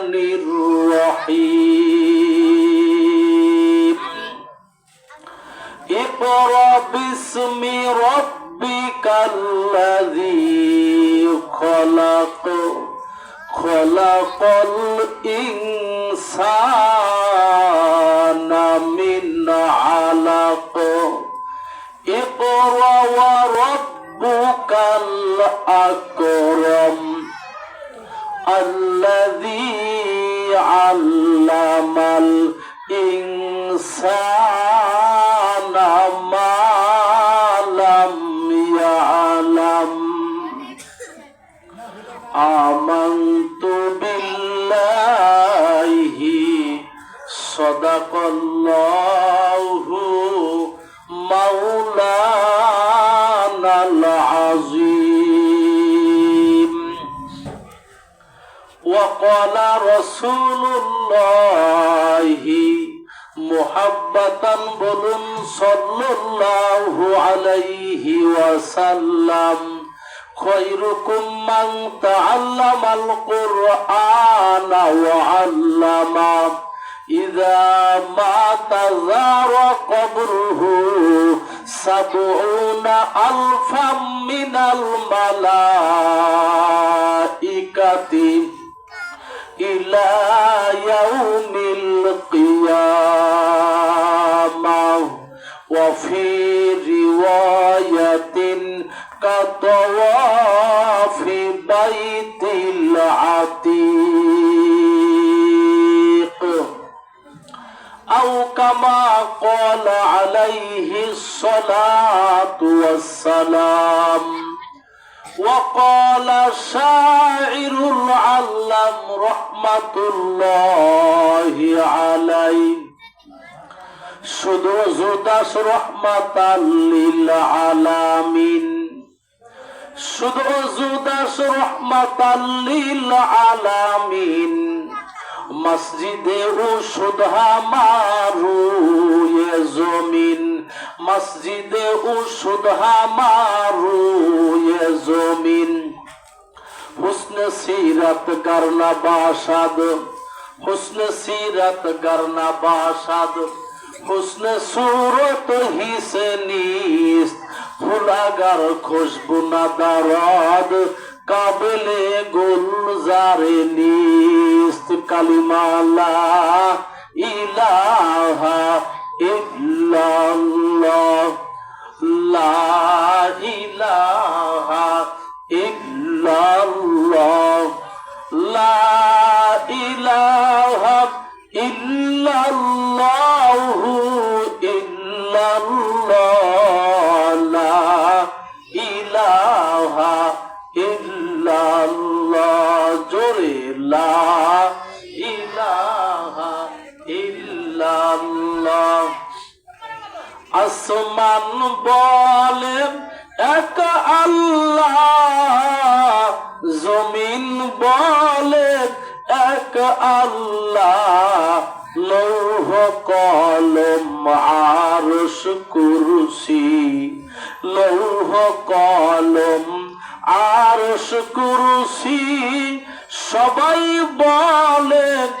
الرحمن الرحيم اقرأ باسم ربك الذي خلق خلق الإنسان من علق اقرأ وربك الأكرم الذي علم الإنسان ما لم يعلم آمنت بالله صدق الله কলা রসুল্লাহি মোহাব্বাতান বলুন সল্লাল্লাহু আলাইহি ওয়াসাল্লাম খৈরুকুম মান তাআল্লামাল কুরআনা ওয়া আল্লামা ইযা মাতা যারা কবরুহু সাবউনা আলফাম মিনাল মালাইকাতি إلى يوم القيامة. وفي رواية كطواف بيت العتيق. أو كما قال عليه الصلاة والسلام وقال شاعر العلم رحمة الله عليه শুধু জুদাস রহমাতাল্লিল আলামিন শুধু জুদাস রহমাতাল্লিল আলামিন মসজিদে ও সুধা মারু জমিন। মসজিদে ও সুধা মারু জমিন। হুসন সিরত করনা বাসাদ। হুসন সিরত করনা বাসাদ। হুসন সুরত হিসে নিস্ত ফুলাগার খুশবু না দারাদ। কাবিলে গুলজারে নিস্ত কালিমালা ইলাহা ইল্লাল্লাহ লা ইলাহা ইল্লাল্লাহ লা ইলাহা ইল্লাল্লাহু। আসমান বলেন এক আল্লাহ, জমিন বলেন এক আল্লাহ। লৌহ কলম, আরশ, কুরসি। লৌহ কলম কুরসি। সবাই বলেন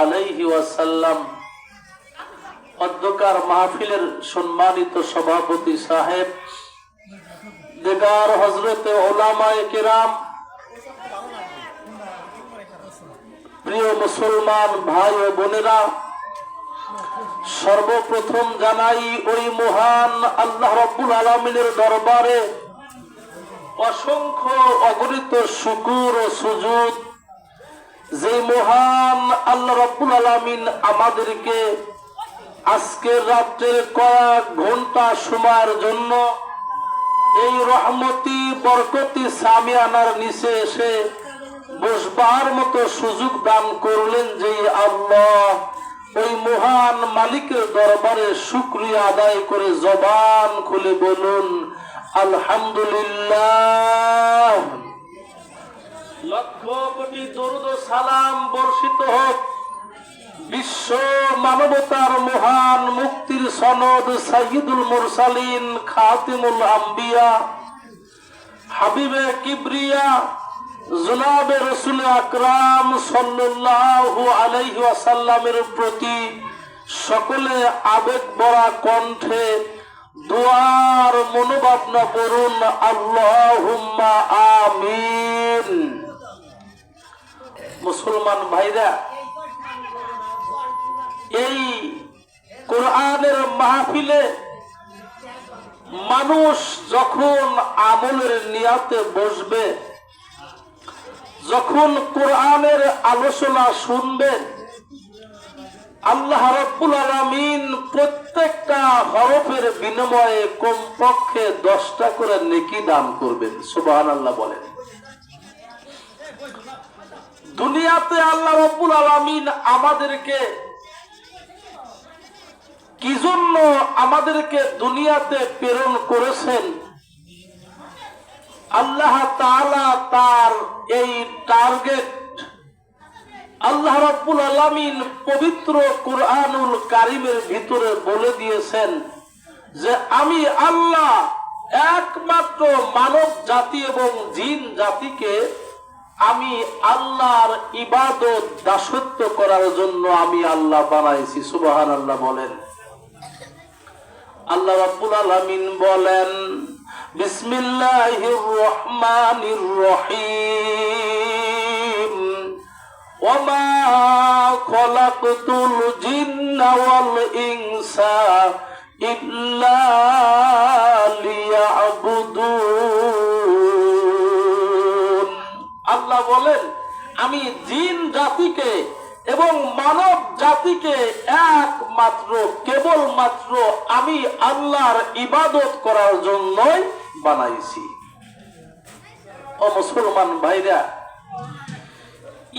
আলাইহি ওয়াসাল্লাম মাহফিলের সম্মানিত সভাপতি সাহেব, দেগার হজরতে কেরাম, প্রিয় মুসলমান ভাই ও বোনেরা, সর্বপ্রথম জানাই ওই মহান আল্লাহ রব্বুল আলমিনের দরবারে অসংখ্য অগণিত শুকুর ও সুজুদ যে মহান আল্লাহ রব্বুল আলমিন আমাদেরকে আজকের রাত্রে কয়েক ঘণ্টা সময়ের জন্য এই রহমতি, বরকতি সামিয়ানার নিচে এসে বসবার মতো সুযোগ দান করলেন যে আল্লাহ ওই মহান মালিকের দরবারে শুক্রিয়া আদায় করে জবান খুলে বলুন, আলহামদুলিল্লাহ। লক্ষ কোটি দরুদ সালাম বর্ষিত হোক। বিশ্ব মানবতার মহান মুক্তির সনদ সাইয়দুল মুরসালিন খাতিমুল আম্বিয়া। হাবিবে কিবরিয়া, জুনাবে রসুল আকরাম সাল্লাল্লাহু আলাইহি ওয়াসাল্লামের প্রতি সকলে আবেগ ভরা কণ্ঠে দোয়ার মনোভাবনা করুন, আল্লাহুম্মা আমিন। মুসলমান ভাইরা, এই কোরআনের মাহফিলে মানুষ যখন আমলের নিয়াতে বসবে, যখন কোরআনের আলোচনা শুনবে, আল্লাহ রব্বুল আলমিন প্রত্যেকটা হরফের বিনিময়ে কমপক্ষে দশটা করে নেকি দান করবেন সুবাহ আল্লাহ বলেন। দুনিয়াতে আল্লাহ রব্বুল আলমিন আমাদেরকে কি জন্য আমাদেরকে দুনিয়াতে প্রেরণ করেছেন? আল্লাহ তাআলা তার এই টার্গেট আল্লাহ রাব্বুল আলামিন পবিত্র কোরআনুল কারিমের ভিতরে বলে দিয়েছেন যে আমি আল্লাহ একমাত্র মানব জাতি এবং জিন জাতিকে আমি আল্লাহর ইবাদত দাসত্ব করার জন্য আমি আল্লাহ বানাইছি সুবাহান আল্লাহ বলেন। আল্লাহ রাব্বুল আলামিন বলেন, বিসমিল্লাহির রহমানির রহিম। ওমা ইল্লা লিয়াবুদুন। বলেন, আমি জিন জাতিকে এবং মানব জাতিকে একমাত্র, কেবলমাত্র আমি আল্লাহর ইবাদত করার জন্যই বানাইছি। ও মুসলমান ভাইরা,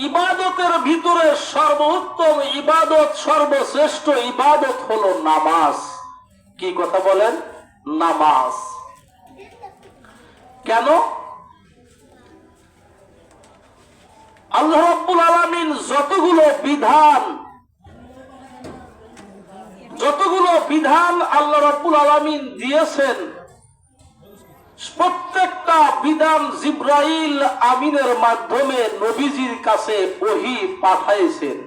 ইবাদতের ভিতরে সর্বোত্তম ইবাদত, সর্বশ্রেষ্ঠ ইবাদত হলো নামাজ। কি কথা বলেন? নামাজ। কেন? আল্লাহ আলামিন যতগুলো বিধান যতগুলো বিধান আল্লাহ রব্বুল আলামিন দিয়েছেন, প্রত্যেকটা বিধান জিব্রাইল আমিনের মাধ্যমে নবীজির কাছে বহি পাঠাইছেন।